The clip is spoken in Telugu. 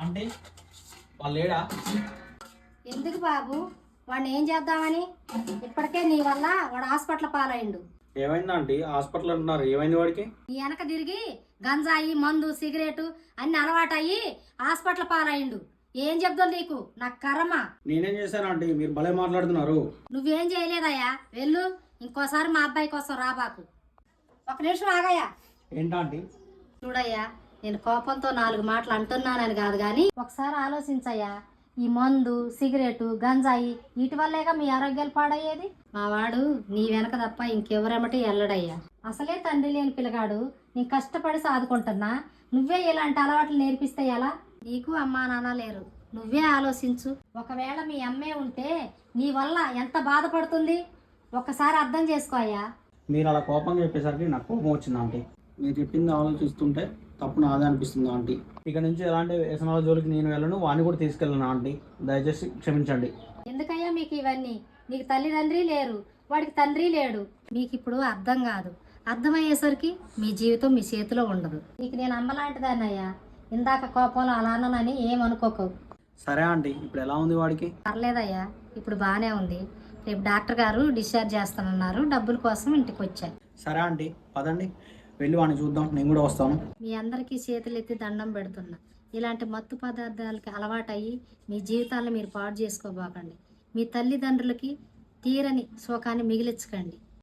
ఆంటీ వాళ్ళు లేడా ఎందుకు బాబు? వాడిని ఏం చేద్దామని? ఇప్పటికే నీ వల్ల వాడు హాస్పిటల్ పాలైండు. ఏమైంది ఆంటీ? హాస్పిటల్ అంటున్నారు. ఏమైంది వాడికి? నీ వెనక తిరిగి గంజాయి మందు సిగరెట్ అన్ని అలవాటయ్యి హాస్పిటల్ పాలైండు. ఏం చెప్తావు నీకు? నాకు కర్మ. నేనేం చేశాను ఆంటీ? మీరు భలే మాట్లాడుతున్నారు. నువ్వేం చేయలేదయ్యా? వెళ్ళు. ఇంకోసారి మా అబ్బాయి కోసం రాబాకు ఒక నిమిషం ఆగయ్యా. ఏంటంటీ చూడయ్యా నేను కోపంతో నాలుగు మాటలు అంటున్నానని కాదు కానీ ఒకసారి ఆలోచించయ్యా. ఈ మందు సిగరెట్ గంజాయి వీటి వల్లేగా మీ ఆరోగ్యాలు పాడయ్యేది? మా వాడు నీ వెనక తప్ప ఇంకెవరెమటి ఎల్లడయ్యా. అసలే తండ్రి లేని పిల్లగాడు నీ కష్టపడి సాదుకుంటున్నా. నువ్వే ఇలాంటి అలవాట్లు నేర్పిస్తే ఎలా? నీకు అమ్మా నాన్న లేరు. నువ్వే ఆలోచించు. ఒకవేళ మీ అమ్మే ఉంటే నీ వల్ల ఎంత బాధపడుతుంది? ఒక్కసారి అర్థం చేసుకో అయ్యా. మీరు అలా కోపంగా చెప్పేసరికి నాకు కోపం వచ్చింది ఆంటీ. మీరు చెప్పింది ఆలోచిస్తుంటే తప్పు నాదే అనిపిస్తుంది ఆంటీ? ఇక నుంచి ఎలాంటి వ్యసనాల జోలికి నేను వెళ్ళను వాడిని కూడా తీసుకెళ్ళను ఆంటీ. దయచేసి క్షమించండి. ఎందుకయ్యా మీకు ఇవన్నీ? నీకు తల్లిదండ్రి లేరు వాడికి తండ్రి లేడు. మీకు ఇప్పుడు అర్థం కాదు. అర్థమయ్యేసరికి మీ జీవితం మీ చేతిలో ఉండదు. నీకు నేను అమ్మలాంటిదాన్నయ్యా. ఇందాక కోపంలో అలా అన్నానని ఏమనుకోకు. సరే ఆంటీ. ఇప్పుడు ఎలా ఉంది వాడికి? పర్లేదయ్యా. ఇప్పుడు బాగానే ఉంది. రేపు డాక్టర్ గారు డిశ్చార్జ్ చేస్తానన్నారు. డబ్బుల కోసం ఇంటికి వచ్చాయి సరే ఆంటీ. పదండి. వెళ్ళి వాడిని చూద్దాం నేను కూడా వస్తాను. మీ అందరికీ చేతులు ఎత్తి దండం పెడుతున్నా. ఇలాంటి మత్తు పదార్థాలకి అలవాటయ్యి మీ జీవితాలను మీరు పాడు చేసుకోబోకండి. మీ తల్లిదండ్రులకి తీరని శోకాన్ని మిగిలించకండి.